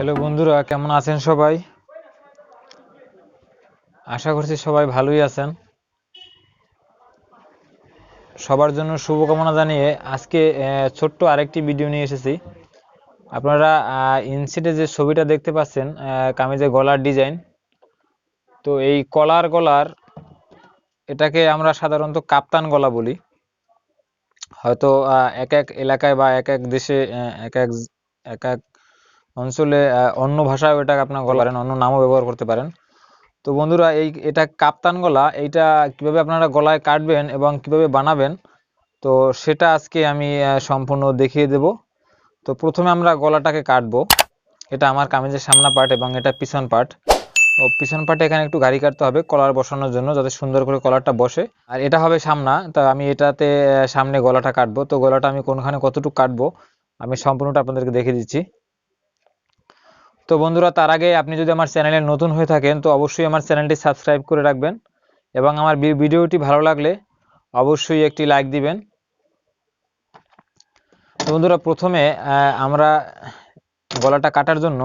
Hello বন্ধুরা কেমন আছেন সবাই? আশা করছি সবাই ভালোই আছেন। সবার জন্য শুভকামনা জানিয়ে আজকে ছোট্ট আরেকটি ভিডিও নিয়ে এসেছি। আপনারা ইনসিটে যে ছবিটা দেখতে পাচ্ছেন আহ, কামিজের গলার ডিজাইন তো এই কলার গলার এটাকে আমরা সাধারণত কাপ্তান গলা বলি। হয়তো এক এক এলাকায় বা এক এক দেশে এক এক এক এক অঞ্চলে অন্য ভাষায় এটাকে আপনার গলা পারেন, অন্য নামও ব্যবহার করতে পারেন। তো বন্ধুরা, এই, এটা কাপ্তান গলা, এইটা কীভাবে আপনারা গলায় কাটবেন এবং কীভাবে বানাবেন, তো সেটা আজকে আমি সম্পূর্ণ দেখিয়ে দেব। তো প্রথমে আমরা গলাটাকে কাটবো। এটা আমার কামিজের সামনা পার্ট এবং এটা পিছন পার্ট। ও পিছন পার্টে এখানে একটু গাড়ি কাটতে হবে কলার বসানোর জন্য, যাতে সুন্দর করে কলারটা বসে। আর এটা হবে সামনা, তা আমি এটাতে সামনে গলাটা কাটবো। তো গলাটা আমি কোনখানে কতটুকু কাটবো, আমি সম্পূর্ণটা আপনাদেরকে দেখিয়ে দিচ্ছি। তো বন্ধুরা, তার আগে আপনি যদি আমার চ্যানেলে নতুন হয়ে থাকেন, তো অবশ্যই আমার চ্যানেলটি সাবস্ক্রাইব করে রাখবেন এবং আমার ভিডিওটি ভালো লাগলে অবশ্যই একটি লাইক দিবেন। তো বন্ধুরা, প্রথমে আমরা গলাটা কাটার জন্য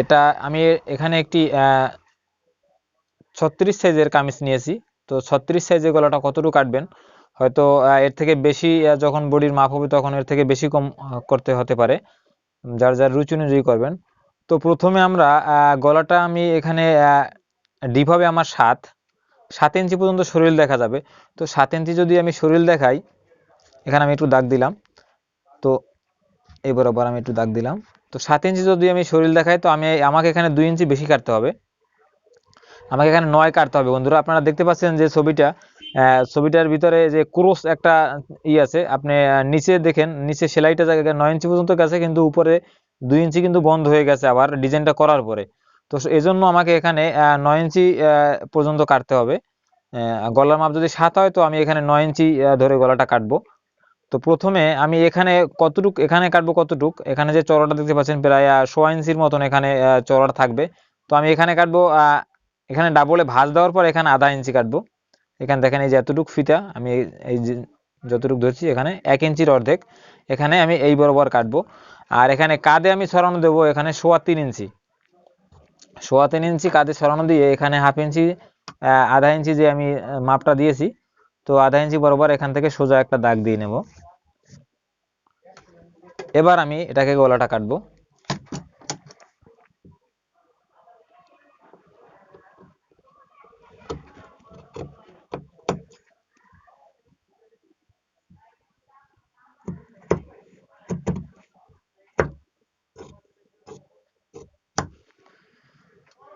এটা আমি এখানে একটি ছত্রিশ সাইজের কামিজ নিয়েছি। তো ছত্রিশ সাইজের গলাটা কতটুকু কাটবেন? হয়তো এর থেকে বেশি যখন বডির মাপ হবে তখন এর থেকে বেশি কম করতে হতে পারে। যার যার রুচি অনুযায়ী করবেন। তো প্রথমে আমরা গলাটা আমি এখানে ডিপ হবে আমার সাত। সাত ইঞ্চি পর্যন্ত শরীর দেখা যাবে। তো সাত ইঞ্চি যদি আমি শরীর দেখাই, এখানে আমি একটু দাগ দিলাম। তো এই বরাবর আমি একটু দাগ দিলাম। তো সাত ইঞ্চি যদি আমি শরীর দেখাই, তো আমি, আমাকে এখানে দুই ইঞ্চি বেশি কাটতে হবে। আমাকে এখানে নয় কাটতে হবে। বন্ধুরা, আপনারা দেখতে পাচ্ছেন যে ছবিটা ছবিটার ভিতরে যে ক্রোস একটা ই আছে, আপনি নিচে দেখেন, নিচে সেলাইটা জায়গায় নয় ইঞ্চি পর্যন্ত গেছে, কিন্তু উপরে দুই ইঞ্চি কিন্তু বন্ধ হয়ে গেছে আবার ডিজাইনটা করার পরে। তো এই জন্য আমাকে এখানে নয় ইঞ্চি পর্যন্ত কাটতে হবে। গলার মাপ যদি সাত হয় তো আমি এখানে নয় ইঞ্চি ধরে গলাটা কাটবো। তো প্রথমে আমি এখানে কতটুক এখানে কাটবো কতটুক? এখানে যে চওড়াটা দেখতে পাচ্ছেন প্রায় সোয়া ইঞ্চির মতন এখানে আহ, চওড়াটা থাকবে। তো আমি এখানে কাটবো এখানে ডাবলে ভাঁজ দেওয়ার পর এখানে আধা ইঞ্চি কাটবো। এখানে দেখেন এই যে এতটুক ফিতা আমি এই- যতটুক ধরছি এখানে এক ইঞ্চির অর্ধেক। এখানে আমি এই বরাবর কাটবো। আর এখানে কাঁধে আমি সরানো দেবো, এখানে সোয়া তিন ইঞ্চি। সোয়া তিন ইঞ্চি কাঁধে সরানো দিয়ে এখানে হাফ ইঞ্চি আধা ইঞ্চি যে আমি মাপটা দিয়েছি, তো আধা ইঞ্চি বরাবর এখান থেকে সোজা একটা দাগ দিয়ে নেব। এবার আমি এটাকে গলাটা কাটবো।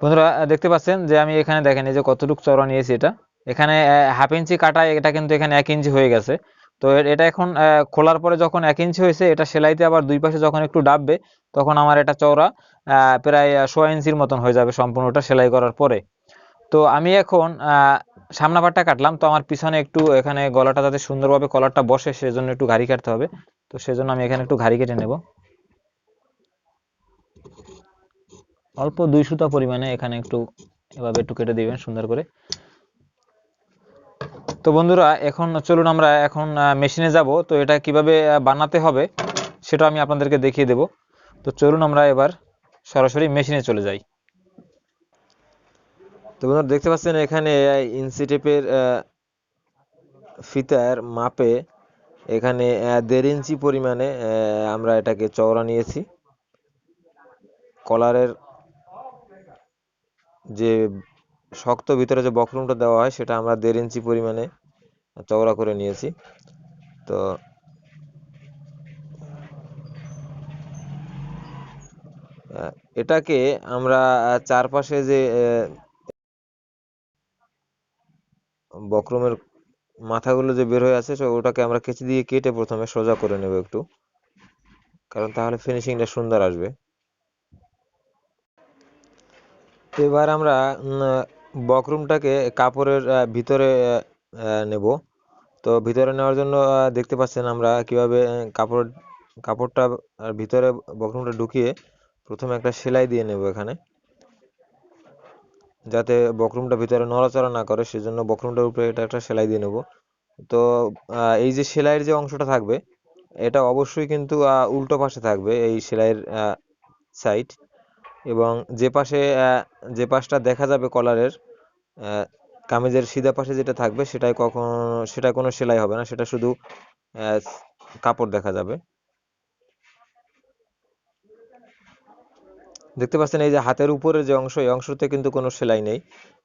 বন্ধুরা দেখতে পাচ্ছেন যে আমি এখানে দেখেন এই যে কতটুকু চওড়া নিয়েছি এটা। এখানে হাফ ইঞ্চি কাটা এটা কিন্তু এখানে এক ইঞ্চি হয়ে গেছে। তো এটা এখন খোলার পরে যখন এক ইঞ্চি হয়েছে এটা সেলাইতে আবার দুই পাশে যখন একটু ডাববে তখন আমার এটা চওড়া প্রায় সোয়া ইঞ্চির মতন হয়ে যাবে সম্পূর্ণটা সেলাই করার পরে। তো আমি এখন আহ, সামনা পাটটা কাটলাম। তো আমার পিছনে একটু এখানে গলাটা যাতে সুন্দরভাবে কলারটা বসে সেজন্য একটু ঘাড়ি কাটতে হবে। তো সেজন্য আমি এখানে একটু ঘাড়ি কেটে নেব। অল্প দুই সুতা পরিমাণে এখানে একটু এভাবে একটু কেটে দিবেন সুন্দর করে। তো বন্ধুরা, এখন চলুন আমরা এখন মেশিনে যাব। তো এটা কীভাবে বানাতে হবে সেটা আমি আপনাদেরকে দেখিয়ে দেব। তো চলুন আমরা এবার সরাসরি মেশিনে চলে যাই। তো বন্ধুরা, দেখতে পাচ্ছেন এখানে ইঞ্চি টেপের ফিতার মাপে এখানে দেড় ইঞ্চি পরিমাণে আমরা এটাকে চওড়া নিয়েছি। কলারের যে শক্ত ভিতরে যে বক্রমটা দেওয়া হয়, সেটা আমরা দেড় ইঞ্চি পরিমাণে চওড়া করে নিয়েছি। তো এটাকে আমরা চারপাশে যে বক্রমের মাথাগুলো যে বের হয়ে আছে ওটাকে আমরা কেঁচি দিয়ে কেটে প্রথমে সোজা করে নেব একটু। কারণ তাহলে ফিনিশিংটা সুন্দর আসবে তো এবার আমরা বক্রমটাকে কাপড়ের ভিতরে নেব। তো ভিতরে নেওয়ার জন্য দেখতে পাচ্ছেন আমরা কীভাবে কাপড়, কাপড়টা ভিতরে বকরুমটা ঢুকিয়ে প্রথমে একটা সেলাই দিয়ে নেব এখানে। যাতে বক্রমটা ভিতরে নড়াচড়া না করে, সেজন্য বকরুমটার উপরে এটা একটা সেলাই দিয়ে নেব। তো এই যে সেলাইয়ের যে অংশটা থাকবে, এটা অবশ্যই কিন্তু উল্টো পাশে থাকবে এই সেলাইয়ের সাইড এবং যে পাশে যে পাশটা দেখা যাবে কলারের কামিজের সিধা পাশে যেটা থাকবে সেটাই কখনো, সেটা কোনো সেলাই হবে না, সেটা শুধু কাপড় দেখা যাবে। দেখতে পাচ্ছেন এই যে হাতের উপরের যে অংশ, এই অংশতে কিন্তু কোনো সেলাই নেই।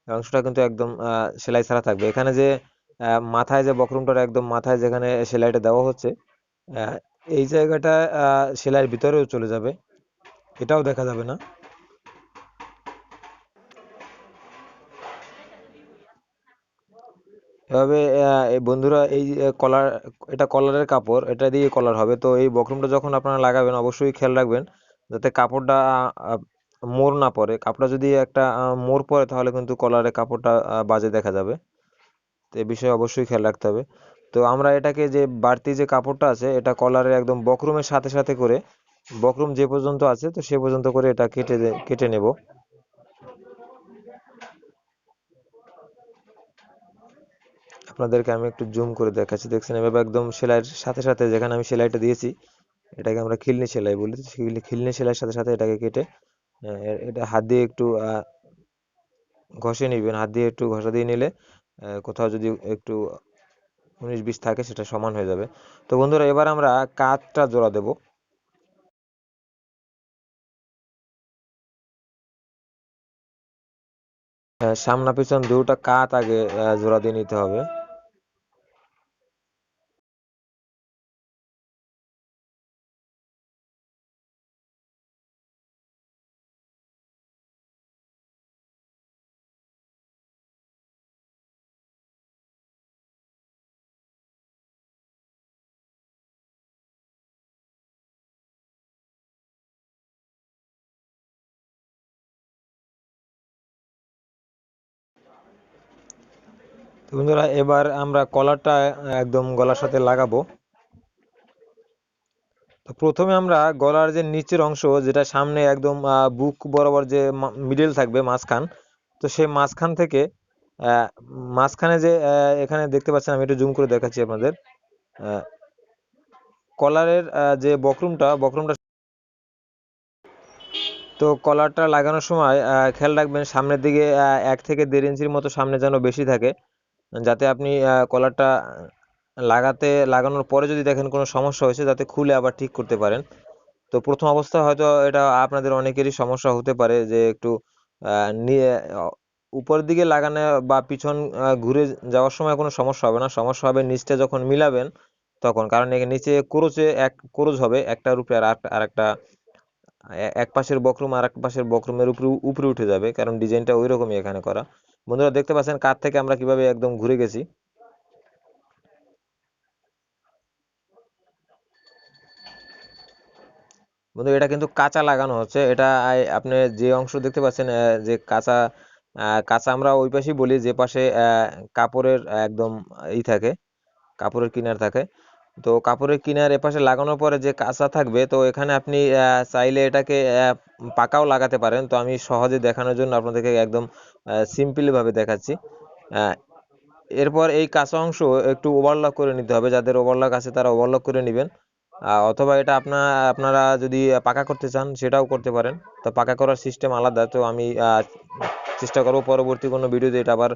অংশটা কিন্তু একদম সেলাই ছাড়া থাকবে। এখানে যে মাথায় যে বক্রমটার একদম মাথায় যেখানে সেলাইটা দেওয়া হচ্ছে এই জায়গাটা সেলাইয়ের ভিতরেও চলে যাবে। এটাও দেখা যাবে না। এভাবে এই বন্ধুরা এই কলার এটা কলারের কাপড়, এটা দিয়ে কলার হবে। তো এই বক্রমটা যখন আপনারা লাগাবেন, অবশ্যই খেয়াল রাখবেন যাতে কাপড়টা মোর না পড়ে। কাপড়টা যদি একটা মোর পড়ে, তাহলে কিন্তু কলারের কাপড়টা বাজে দেখা যাবে। তো এই বিষয়ে অবশ্যই খেয়াল রাখতে হবে। তো আমরা এটাকে যে বাড়তি যে কাপড়টা আছে, এটা কলারের একদম বক্রমের সাথে সাথে করে, বক্রম যে পর্যন্ত আছে, তো সে পর্যন্ত করে এটা কেটে কেটে নেব। আপনাদেরকে আমি একটু জুম করে দেখাচ্ছি। দেখছেন, এভাবে একদম সেলাইয়ের সাথে সাথে যেখানে আমি সেলাইটা দিয়েছি, এটাকে আমরা খিলনি সেলাই বলি। খিলনি সেলাইয়ের সাথে সাথে এটাকে কেটে এটা হাত দিয়ে একটু ঘষে নিবেন। হাত দিয়ে একটু ঘষা দিয়ে নিলে কোথাও যদি একটু উনিশ বিশ থাকে, সেটা সমান হয়ে যাবে। তো বন্ধুরা, এবার আমরা কাতটা জোড়া দেব। সামনা পিছন দুটা কাত আগে জোড়া দিয়ে নিতে হবে। তো বন্ধুরা, এবার আমরা কলারটা একদম গলার সাথে লাগাবো। তো প্রথমে আমরা গলার যে নিচের অংশ, যেটা সামনে একদম বুক বরাবর যে মিডল থাকবে, মাঝখান, তো সেই মাঝখান থেকে মাঝখানে যে এখানে দেখতে পাচ্ছেন, আমি একটু জুম করে দেখাচ্ছি আপনাদের। কলারের যে বক্রমটা বক্রমটা তো কলারটা লাগানোর সময় খেয়াল রাখবেন, সামনের দিকে এক থেকে দেড় ইঞ্চির মতো সামনে যেন বেশি থাকে। যাতে আপনি কলারটা লাগাতে লাগানোর পরে যদি দেখেন কোনো সমস্যা হয়েছে যাতে খুলে আবার ঠিক করতে পারেন। তো প্রথম অবস্থায় হয়তো এটা আপনাদের অনেকেরই সমস্যা হতে পারে যে একটু নিয়ে আহ, উপরের দিকে লাগানো বা পিছন ঘুরে যাওয়ার সময় কোনো সমস্যা হবে না। সমস্যা হবে নিচটা যখন মিলাবেন তখন কারণ এখানে নিচে ক্রোচে এক ক্রোচ হবে একটার উপরে আর আর একটা এক পাশের বক্রম আর এক পাশের বক্রমের উপরে উপরে উঠে যাবে কারণ ডিজাইনটা ওই রকমই এখানে করা। বন্ধুরা দেখতে পাচ্ছেন কাত থেকে আমরা কীভাবে একদম ঘুরে গেছি? বন্ধু এটা কিন্তু কাঁচা লাগানো হচ্ছে। এটা আপনি যে অংশ দেখতে পাচ্ছেন যে কাঁচা কাঁচা আমরা ওই পাশেই বলি, যে পাশে কাপড়ের একদম ই থাকে, কাপড়ের কিনার থাকে। তো কাপড়ের কিনার এপাশে লাগানোর পরে যে কাঁচা থাকবে, তো এখানে আপনি চাইলে এটাকে পাকাও লাগাতে পারেন। তো আমি সহজে দেখানোর জন্য আপনাদেরকে একদম সিম্পলি ভাবে দেখাচ্ছি। এরপর এই কাঁচা অংশ একটু ওভারলক করে নিতে হবে। যাদের ওভারলক আছে তারা ওভারলক করে নেবেন। অথবা এটা আপনার আপনারা যদি পাকা করতে চান সেটাও করতে পারেন। তো পাকা করার সিস্টেম আলাদা। তো আমি চেষ্টা করব পরবর্তী কোনো ভিডিওতে এটা আবার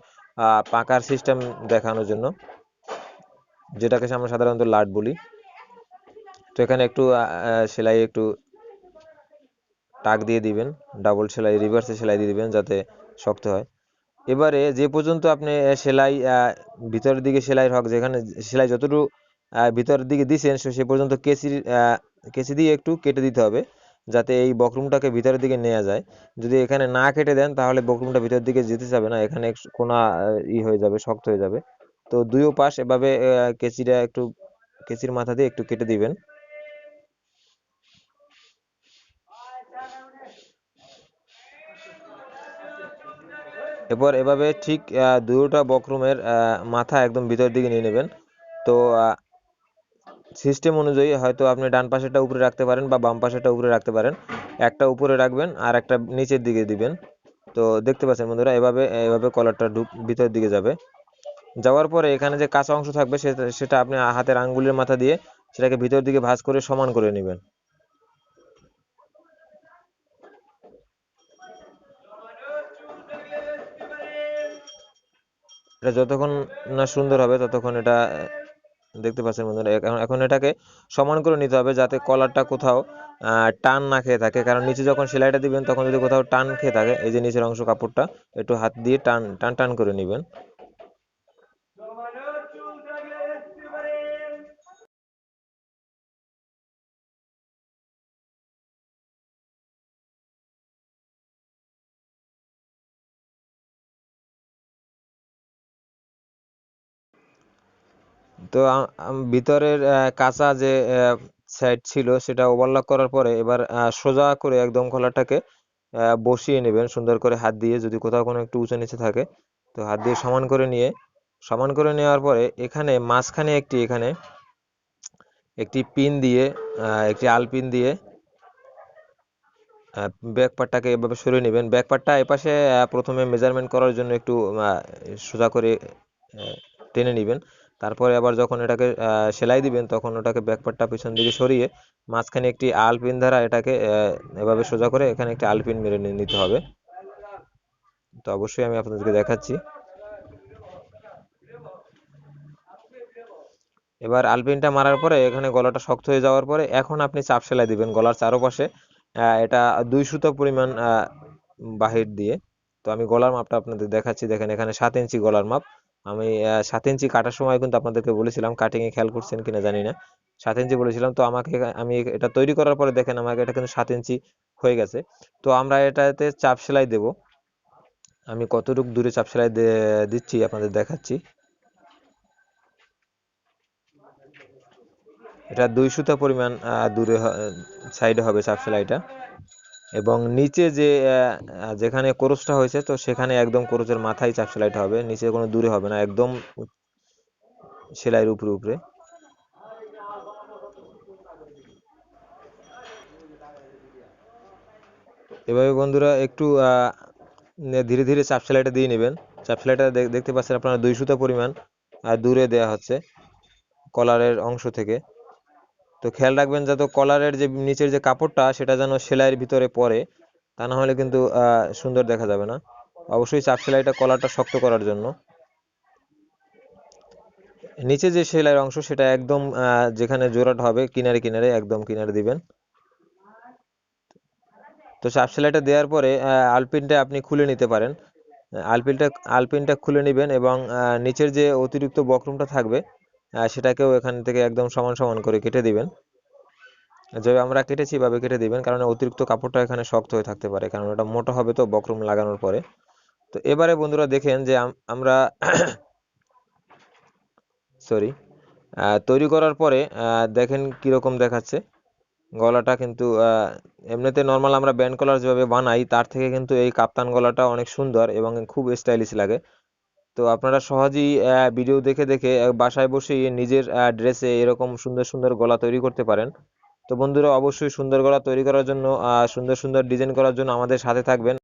পাকার সিস্টেম দেখানোর জন্য। যেটাকে আমরা সাধারণত লাট বলি। তো এখানে একটু সেলাই একটু টাক দিয়ে দিবেন, ডাবল সেলাই, রিভার্সে সেলাই দিয়ে দিবেন যাতে শক্ত হয়। এবারে যে পর্যন্ত আপনি সেলাই ভিতরের দিকে সেলাইয়ের হক, যেখানে সেলাই যতটুকু ভিতরের দিকে দিছেন, সে পর্যন্ত কেচির কেচি দিয়ে একটু কেটে দিতে হবে, যাতে এই বকরুমটাকে ভিতরের দিকে নেওয়া যায়। যদি এখানে না কেটে দেন, তাহলে বকরুমটা ভিতরের দিকে যেতে যাবে না, এখানে কোনা ই হয়ে যাবে, শক্ত হয়ে যাবে। তো দুইও পাশ এভাবে কেচিটা একটু, কেচির মাথা দিয়ে একটু কেটে দিবেন। এরপর এভাবে ঠিক দুটোটা বকরুমের মাথা একদম ভিতরের দিকে নিয়ে নেবেন। তো সিস্টেম অনুযায়ী হয়তো আপনি ডান পাশেরটা উপরে রাখতে পারেন বা বাম পাশেরটা উপরে রাখতে পারেন। একটা উপরে রাখবেন আর একটা নিচের দিকে দিবেন। তো দেখতে পাচ্ছেন বন্ধুরা, এভাবে এভাবে কলারটা ঢুক ভিতরের দিকে যাবে। যাওয়ার পরে এখানে যে কাঁচা অংশ থাকবে সেটা আপনি হাতের আঙ্গুলের মাথা দিয়ে সেটাকে ভিতর দিকে ভাঁজ করে সমান করে নেবেন। এটা যতক্ষণ না সুন্দর হবে ততক্ষণ এটা, দেখতে পাচ্ছেন বন্ধুরা, এখন এটাকে সমান করে নিতে হবে যাতে কলারটা কোথাও টান না খেয়ে থাকে। কারণ নিচে যখন সেলাইটা দিবেন তখন যদি কোথাও টান খেয়ে থাকে, এই যে নিচের অংশ কাপড়টা, একটু হাত দিয়ে টান টান টান করে নেবেন। তো ভিতরের কাঁচা যে সাইড ছিল সেটা ওভারলক করার পরে এবার সোজা করে একদম কলারটাকে বসিয়ে নেবেন। সুন্দর করে হাত দিয়ে যদি কোথাও কোনো একটু উঁচু নিচে থাকে, তো হাত দিয়ে সমান করে নিয়ে, সমান করে নেওয়ার পরে এখানে মাঝখানে একটি এখানে, একটি পিন দিয়ে একটি আল পিন দিয়ে ব্যাক পার্টটাকে এভাবে সরিয়ে নেবেন। ব্যাক পার্টটা এপাশে প্রথমে মেজারমেন্ট করার জন্য একটু সোজা করে টেনে নেবেন। তারপরে আবার যখন এটাকে সেলাই দিবেন, তখন ওটাকে ব্যাক পার্টটা পিছন দিকে সরিয়ে মাঝখানে একটি আল পিন দ্বারা এটাকে এভাবে সোজা করে এখানে একটি আল পিন মেরে নিতে হবে। তো অবশ্যই আমি আপনাদেরকে দেখাচ্ছি। এবার আলপিনটা মারার পরে এখানে গলাটা শক্ত হয়ে যাওয়ার পরে এখন আপনি চাপ সেলাই দিবেন গলার চারপাশে এটা দুই সুতো পরিমাণ বাহির দিয়ে। তো আমি গলার মাপটা আপনাদের দেখাচ্ছি। দেখেন এখানে সাত ইঞ্চি গলার মাপ। আমি সাত ইঞ্চি কাটার সময় কিন্তু আপনাদেরকে বলেছিলাম কাটিং এ খেয়াল করছেন কিনা জানি না। সাত ইঞ্চি বলেছিলাম, তো আমাকে আমি এটা তৈরি করার পরে দেখেন আমাকে এটা কিন্তু সাত ইঞ্চি হয়ে গেছে। তো আমরা এটাতে চাপ সেলাই দেব। আমি কতটুকু দূরে চাপ সেলাই দিচ্ছি আপনাদের দেখাচ্ছি। এটা দুই সুতা পরিমাণ দূরে সাইডে হবে চাপ সেলাইটা। এবং নিচে যে যেখানে কোরসটা হয়েছে তো সেখানে একদম কোরসের মাথায় চাপ সেলাইটা হবে। নিচে কোনো দূরে হবে না একদম সেলাইয়ের উপরে উপরে। এভাবে বন্ধুরা একটু ধীরে ধীরে চাপ সেলাইটা দিয়ে নেবেন। চাপ সেলাইটা দেখতে পাচ্ছেন আপনারা দুই সুতা পরিমাণ আহ, দূরে দেয়া হচ্ছে কলারের অংশ থেকে। তো খেয়াল রাখবেন যাতে কলারের যে নিচের যে কাপড়টা, সেটা যেন সেলাইয়ের ভিতরে পড়ে, তা না হলে কিন্তু সুন্দর দেখা যাবে না। অবশ্যই চাপ সেলাইটা কলারটা শক্ত করার জন্য। নিচে যে সেলাইয়ের অংশ, সেটা একদম যেখানে জোড়াটা হবে, কিনারে কিনারে, একদম কিনারে দিবেন। তো চাপ সেলাইটা দেওয়ার পরে আলপিনটা আপনি খুলে নিতে পারেন। আলপিনটা আলপিনটা খুলে নেবেন এবং নিচের যে অতিরিক্ত বক্রমটা থাকবে সেটাকেও এখান থেকে একদম সমান সমান করে কেটে দিবেন। যেভাবে আমরা কেটেছি এভাবে কেটে দিবেন, কারণ অতিরিক্ত কাপড়টা এখানে শক্ত হয়ে থাকতে পারে, কারণ ওটা মোটা হবে তো বক্রম লাগানোর পরে। তো এবারে বন্ধুরা দেখেন যে আম- আমরা সরি তৈরি করার পরে দেখেন কীরকম দেখাচ্ছে। গলাটা কিন্তু এমনিতে নর্মাল আমরা ব্যান্ড কলার যেভাবে বানাই, তার থেকে কিন্তু এই কাপ্তান গলাটা অনেক সুন্দর এবং খুব স্টাইলিশ লাগে। তো আপনারা সহজেই ভিডিও দেখে দেখে বাসায় বসে নিজের ড্রেসে এরকম সুন্দর সুন্দর গলা তৈরি করতে পারেন। তো বন্ধুরা, অবশ্যই সুন্দর গলা তৈরি করার জন্য সুন্দর সুন্দর ডিজাইন করার জন্য আমাদের সাথে থাকবেন।